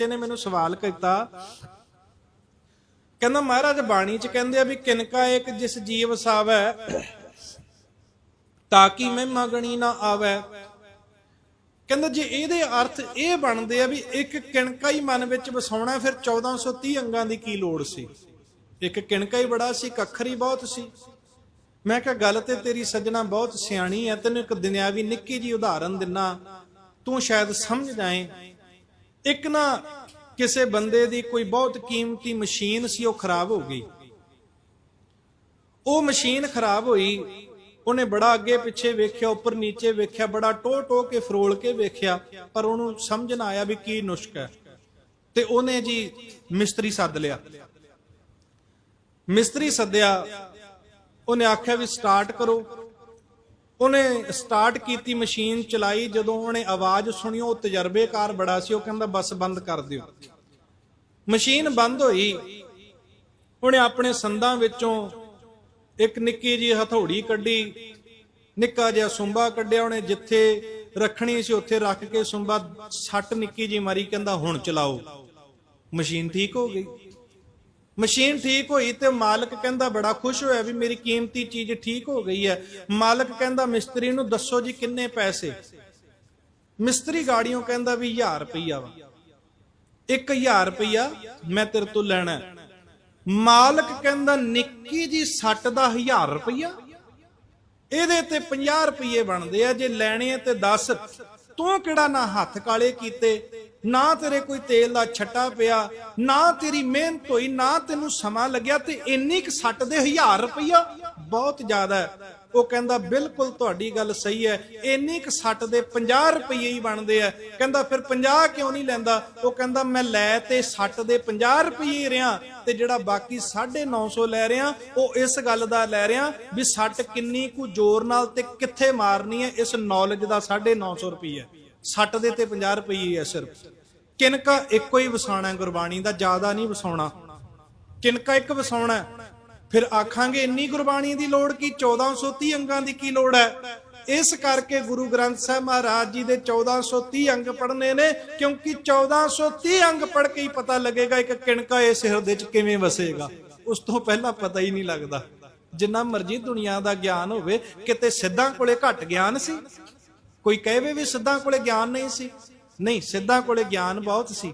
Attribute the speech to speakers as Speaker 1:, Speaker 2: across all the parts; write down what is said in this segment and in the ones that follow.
Speaker 1: ਕਿਸੇ ਨੇ ਮੈਨੂੰ ਸਵਾਲ ਕੀਤਾ, ਕਹਿੰਦਾ, ਮਹਾਰਾਜ, ਬਾਣੀ ਚ ਕਹਿੰਦੇ ਆ ਵੀ ਕਿਨਕਾ ਇੱਕ ਜਿਸ ਜੀਵ ਸਾਵੈ, ਤਾਂ ਕਿ ਮਹਿਮਾ ਗਣੀ ਨਾ ਆਵੈ? ਕਹਿੰਦਾ, ਜੇ ਇਹਦੇ ਅਰਥ ਇਹ ਬਣਦੇ ਆ ਵੀ ਇੱਕ ਕਿਣਕਾ ਹੀ ਮਨ ਵਿੱਚ ਵਸਾਉਣਾ, ਫਿਰ 1430 ਅੰਗਾਂ ਦੀ ਕੀ ਲੋੜ ਸੀ? ਇੱਕ ਕਿਣਕਾ ਹੀ ਬੜਾ ਸੀ, ਇੱਕ ਹੀ ਬਹੁਤ ਸੀ। ਮੈਂ ਕਿਹਾ, ਗੱਲ ਤੇ ਤੇਰੀ ਸੱਜਣਾ ਬਹੁਤ ਸਿਆਣੀ ਹੈ ਤੈਨੂੰ ਇੱਕ ਦੁਨਿਆਵੀ ਨਿੱਕੀ ਜੀ ਉਦਾਹਰਨ ਦਿੰਨਾ। ਤੂੰ ਸ਼ਾਇਦ ਸਮਝ ਜਾਏ ਇੱਕ ਨਾ ਕਿਸੇ ਬੰਦੇ ਦੀ ਕੋਈ ਬਹੁਤ ਕੀਮਤੀ ਮਸ਼ੀਨ ਸੀ, ਉਹ ਖਰਾਬ ਹੋ ਗਈ। ਉਹ ਮਸ਼ੀਨ ਖਰਾਬ ਹੋਈ, ਉਹਨੇ ਬੜਾ ਅੱਗੇ ਪਿੱਛੇ ਵੇਖਿਆ, ਉੱਪਰ ਨੀਚੇ ਵੇਖਿਆ, ਬੜਾ ਟੋ ਟੋ ਕੇ ਫਰੋਲ ਕੇ ਵੇਖਿਆ, ਪਰ ਉਹਨੂੰ ਸਮਝ ਨਾ ਆਇਆ ਵੀ ਕੀ ਨੁਸਖ ਹੈ। ਤੇ ਉਹਨੇ ਜੀ ਮਿਸਤਰੀ ਸੱਦ ਲਿਆ। ਮਿਸਤਰੀ ਸੱਦਿਆ, ਉਹਨੇ ਆਖਿਆ ਵੀ ਸਟਾਰਟ ਕਰੋ। ਉਹਨੇ ਸਟਾਰਟ ਕੀਤੀ ਮਸ਼ੀਨ ਚਲਾਈ, ਜਦੋਂ ਉਹਨੇ ਆਵਾਜ਼ ਸੁਣੀ, ਉਹ ਤਜਰਬੇਕਾਰ ਬੜਾ ਸੀ, ਉਹ ਕਹਿੰਦਾ, ਬਸ ਬੰਦ ਕਰ ਦਿਓ। ਮਸ਼ੀਨ ਬੰਦ ਹੋਈ। ਉਹਨੇ ਆਪਣੇ ਸੰਦਾਂ ਵਿੱਚੋਂ ਇੱਕ ਨਿੱਕੀ ਜੀ ਹਥੌੜੀ ਕੱਢੀ, ਨਿੱਕਾ ਜਿਹਾ ਸੁੰਬਾ ਕੱਢਿਆ ਉਹਨੇ, ਜਿੱਥੇ ਰੱਖਣੀ ਸੀ, ਉੱਥੇ ਰੱਖ ਕੇ ਸੁੰਬਾ ਸੱਟ ਨਿੱਕੀ ਜੀ ਮਾਰੀ, ਕਹਿੰਦਾ, ਹੁਣ ਚਲਾਓ। ਮਸ਼ੀਨ ਠੀਕ ਹੋ ਗਈ। ਮਸ਼ੀਨ ਠੀਕ ਹੋਈ ਤੇ ਮਾਲਕ ਕਹਿੰਦਾ ਬੜਾ ਖੁਸ਼ ਹੋਇਆ ਵੀ ਮੇਰੀ ਕੀਮਤੀ ਚੀਜ਼ ਠੀਕ ਹੋ ਗਈ ਹੈ। ਮਾਲਕ ਕਹਿੰਦਾ, ਮਿਸਤਰੀ ਨੂੰ ਦੱਸੋ ਜੀ ਕਿੰਨੇ ਪੈਸੇ? ਮਿਸਤਰੀ ਗਾੜੀਆਂ ਕਹਿੰਦਾ ਵੀ 1000 ਰੁਪਈਆ ਵਾ। 1000 ਰੁਪਈਆ ਮੈਂ ਤੇਰੇ ਤੋਂ ਲੈਣਾ ਮਾਲਕ ਕਹਿੰਦਾ, ਨਿੱਕੀ ਜੀ ਸੱਟ ਦਾ 1000 ਰੁਪਈਆ? ਇਹਦੇ ਤੇ 50 ਰੁਪਏ ਬਣਦੇ ਆ, ਜੇ ਲੈਣੇ ਆ ਤੇ ਦੱਸ। ਤੂੰ ਕਿਹੜਾ ਨਾ ਹੱਥ ਕਾਲੇ ਕੀਤੇ? ਨਾ ਤੇਰੇ ਕੋਈ ਤੇਲ ਦਾ ਛੱਟਾ ਪਿਆ, ਨਾ ਤੇਰੀ ਮਿਹਨਤ ਹੋਈ, ਨਾ ਤੈਨੂੰ ਸਮਾਂ ਲੱਗਿਆ ਤੇ ਇੰਨੀ ਕੁ ਸੱਟ ਦੇ 1000 ਰੁਪਈਆ ਬਹੁਤ ਜ਼ਿਆਦਾ ਉਹ ਕਹਿੰਦਾ, ਬਿਲਕੁਲ ਤੁਹਾਡੀ ਗੱਲ ਸਹੀ ਹੈ, ਇੰਨੀ ਕੁ ਸੱਟ ਦੇ 50 ਰੁਪਏ ਹੀ ਬਣਦੇ ਆ। ਕਹਿੰਦਾ, ਫਿਰ 50 ਕਿਉਂ ਨਹੀਂ ਲੈਂਦਾ? ਉਹ ਕਹਿੰਦਾ, ਮੈਂ ਲੈ ਤੇ ਸੱਟ ਦੇ 50 ਰੁਪਏ ਰਿਆਂ ਤੇ ਜਿਹੜਾ ਬਾਕੀ 950 ਲੈ ਰਿਆਂ ਉਹ ਇਸ ਗੱਲ ਦਾ ਲੈ ਰਿਆਂ ਵੀ ਸੱਟ ਕਿੰਨੀ ਕੁ ਜ਼ੋਰ ਨਾਲ ਤੇ ਕਿੱਥੇ ਮਾਰਨੀ ਹੈ, ਇਸ ਨੌਲੇਜ ਦਾ 950 ਰੁਪਏ ਸੱਟ ਦੇ ਤੇ 50 ਰੁਪਏ ਹੈ ਸਿਰਫ। ਕਿਨਕਾ ਇੱਕੋ ਹੀ ਵਸਾਉਣਾ ਗੁਰਬਾਣੀ ਦਾ, ਜ਼ਿਆਦਾ ਨਹੀਂ ਵਸਾਉਣਾ। ਕਿਨਕਾ ਇੱਕ ਵਸਾਉਣਾ ਫਿਰ ਆਖਾਂਗੇ ਇੰਨੀ ਗੁਰਬਾਣੀ ਦੀ ਲੋੜ ਕੀ 1430 ਅੰਗਾਂ ਦੀ ਕੀ ਲੋੜ ਹੈ? ਇਸ ਕਰਕੇ ਗੁਰੂ ਗ੍ਰੰਥ ਸਾਹਿਬ ਮਹਾਰਾਜ ਜੀ ਦੇ 1430 ਅੰਗ ਪੜ੍ਹਨੇ ਨੇ, ਕਿਉਂਕਿ 1430 ਅੰਗ ਪੜ੍ਹ ਕੇ ਹੀ ਪਤਾ ਲੱਗੇਗਾ ਇੱਕ ਕਿਣਕਾ ਇਸ ਹਿਰਦੇ 'ਚ ਕਿਵੇਂ ਵਸੇਗਾ। ਉਸ ਤੋਂ ਪਹਿਲਾਂ ਪਤਾ ਹੀ ਨਹੀਂ ਲੱਗਦਾ। ਜਿੰਨਾ ਮਰਜ਼ੀ ਦੁਨੀਆ ਦਾ ਗਿਆਨ ਹੋਵੇ, ਕਿਤੇ ਸਿੱਧਾਂ ਕੋਲੇ ਘੱਟ ਗਿਆਨ ਸੀ। ਕੋਈ ਕਹੇਵੇ ਵੀ ਸਿੱਧਾਂ ਕੋਲੇ ਗਿਆਨ ਨਹੀਂ ਸੀ। ਨਹੀਂ, ਸਿੱਧਾਂ ਕੋਲੇ ਗਿਆਨ ਬਹੁਤ ਸੀ।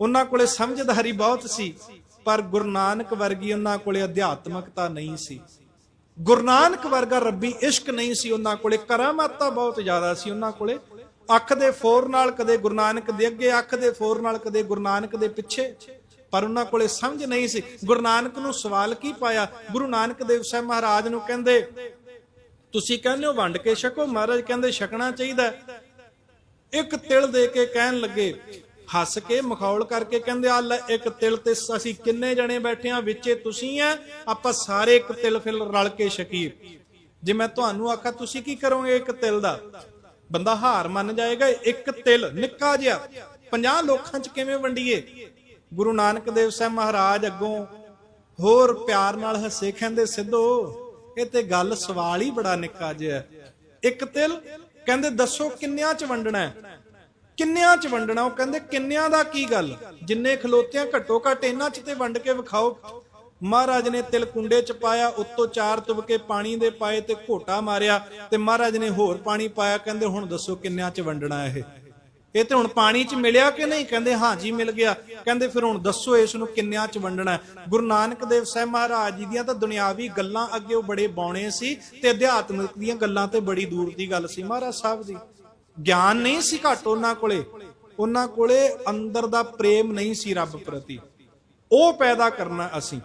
Speaker 1: ਉਹਨਾਂ ਕੋਲੇ ਸਮਝਦਾਰੀ ਬਹੁਤ ਸੀ, ਪਰ ਗੁਰੂ ਨਾਨਕ ਵਰਗੀ ਉਹਨਾਂ ਕੋਲੇ ਅਧਿਆਤਮਕਤਾ ਨਹੀਂ ਸੀ। ਗੁਰੂ ਨਾਨਕ ਵਰਗਾ ਰੱਬੀ ਇਸ਼ਕ ਨਹੀਂ ਸੀ, ਉਹਨਾਂ ਕੋਲੇ ਕਰਾਮਾਤਾਂ ਬਹੁਤ ਜ਼ਿਆਦਾ ਸੀ, ਉਹਨਾਂ ਕੋਲੇ ਅੱਖ ਦੇ ਫੋਰ ਨਾਲ ਕਦੇ ਗੁਰੂ ਨਾਨਕ ਦੇ ਅੱਗੇ, ਅੱਖ ਦੇ ਫੋਰ ਨਾਲ ਕਦੇ ਗੁਰੂ ਨਾਨਕ ਦੇ ਪਿੱਛੇ, ਪਰ ਉਹਨਾਂ ਕੋਲੇ ਸਮਝ ਨਹੀਂ ਸੀ। ਗੁਰੂ ਨਾਨਕ ਨੂੰ ਸਵਾਲ ਕੀ ਪਾਇਆ? ਗੁਰੂ ਨਾਨਕ ਦੇਵ ਸਾਹਿਬ ਮਹਾਰਾਜ ਨੂੰ ਕਹਿੰਦੇ ਤੁਸੀਂ ਕਹਿੰਦੇ ਹੋ ਵੰਡ ਕੇ ਛਕੋ, ਮਹਾਰਾਜ ਕਹਿੰਦੇ ਛਕਣਾ ਚਾਹੀਦਾ ਇੱਕ ਤਿਲ ਦੇ ਕੇ ਕਹਿਣ ਲੱਗੇ, ਹੱਸ ਕੇ ਮਖੌਲ ਕਰਕੇ ਕਹਿੰਦੇ ਆ ਲੈ, ਇੱਕ ਤਿਲ ਤੇ ਅਸੀਂ ਕਿੰਨੇ ਜਣੇ ਬੈਠੇ ਆ ਵਿੱਚੇ ਤੁਸੀਂ ਆ ਆਪਾਂ ਸਾਰੇ ਇੱਕ ਤਿਲ ਫਿਰ ਰਲ ਕੇ ਛਕੀਏ। ਜੇ ਮੈਂ ਤੁਹਾਨੂੰ ਆਖਾਂ, ਤੁਸੀਂ ਕੀ ਕਰੋਗੇ ਇੱਕ ਤਿਲ ਦਾ? ਬੰਦਾ ਹਾਰ ਮੰਨ ਜਾਏਗਾ, ਇੱਕ ਤਿਲ ਨਿੱਕਾ ਜਿਹਾ 50 ਲੋਕਾਂ 'ਚ ਕਿਵੇਂ ਵੰਡੀਏ? ਗੁਰੂ ਨਾਨਕ ਦੇਵ ਸਾਹਿਬ ਮਹਾਰਾਜ ਅੱਗੋਂ ਹੋਰ ਪਿਆਰ ਨਾਲ ਹੱਸੇ, ਕਹਿੰਦੇ, ਸਿੱਧੋ ਇਹ ਤੇ ਗੱਲ ਸਵਾਲ ਹੀ ਬੜਾ ਨਿੱਕਾ ਜਿਹਾ ਹੈ। ਇੱਕ ਤਿਲ ਕਹਿੰਦੇ ਦੱਸੋ ਕਿੰਨਿਆਂ 'ਚ ਵੰਡਣਾ ਹੈ? ਕਿੰਨਿਆਂ 'ਚ ਵੰਡਣਾ? ਉਹ ਕਹਿੰਦੇ ਕਿੰਨਿਆਂ ਦਾ ਕੀ ਗੱਲ? ਜਿੰਨੇ ਖਲੋਤਿਆਂ ਘੱਟੋ ਘੱਟ ਇਹਨਾਂ 'ਚ ਤੇ ਵੰਡ ਕੇ ਵਿਖਾਓ। ਮਹਾਰਾਜ ਨੇ ਤਿਲ ਕੁੰਡੇ 'ਚ ਪਾਇਆ, ਉੱਤੋਂ ਚਾਰ ਤੁਬਕੇ ਪਾਣੀ ਦੇ ਪਾਏ ਤੇ ਘੋਟਾ ਮਾਰਿਆ ਤੇ ਮਹਾਰਾਜ ਨੇ ਹੋਰ ਪਾਣੀ ਪਾਇਆ। ਕਹਿੰਦੇ ਹੁਣ ਦੱਸੋ ਕਿੰਨਿਆਂ 'ਚ ਵੰਡਣਾ ਇਹ? ਇਹ ਤੇ ਹੁਣ ਪਾਣੀ 'ਚ ਮਿਲਿਆ ਕਿ ਨਹੀਂ? ਕਹਿੰਦੇ, ਹਾਂ ਜੀ, ਮਿਲ ਗਿਆ। ਕਹਿੰਦੇ, ਫਿਰ ਹੁਣ ਦੱਸੋ ਇਸ ਨੂੰ ਕਿੰਨਿਆਂ 'ਚ ਵੰਡਣਾ ਗੁਰੂ ਨਾਨਕ ਦੇਵ ਸਾਹਿਬ ਮਹਾਰਾਜ ਜੀ ਦੀਆਂ ਤਾਂ ਦੁਨਿਆਵੀ ਗੱਲਾਂ ਅੱਗੇ ਉਹ ਬੜੇ ਬੌਣੇ ਸੀ ਤੇ ਅਧਿਆਤਮਿਕ ਦੀਆਂ ਗੱਲਾਂ ਤੇ ਬੜੀ ਦੂਰ ਦੀ ਗੱਲ ਸੀ। ਮਹਾਰਾਜ ਸਾਹਿਬ ਦੀ ਗਿਆਨ ਨਹੀਂ ਸੀ ਘੱਟ ਉਹਨਾਂ ਕੋਲੇ। ਉਹਨਾਂ ਕੋਲੇ ਅੰਦਰ ਦਾ ਪ੍ਰੇਮ ਨਹੀਂ ਸੀ ਰੱਬ ਪ੍ਰਤੀ। ਉਹ ਪੈਦਾ ਕਰਨਾ ਅਸੀਂ।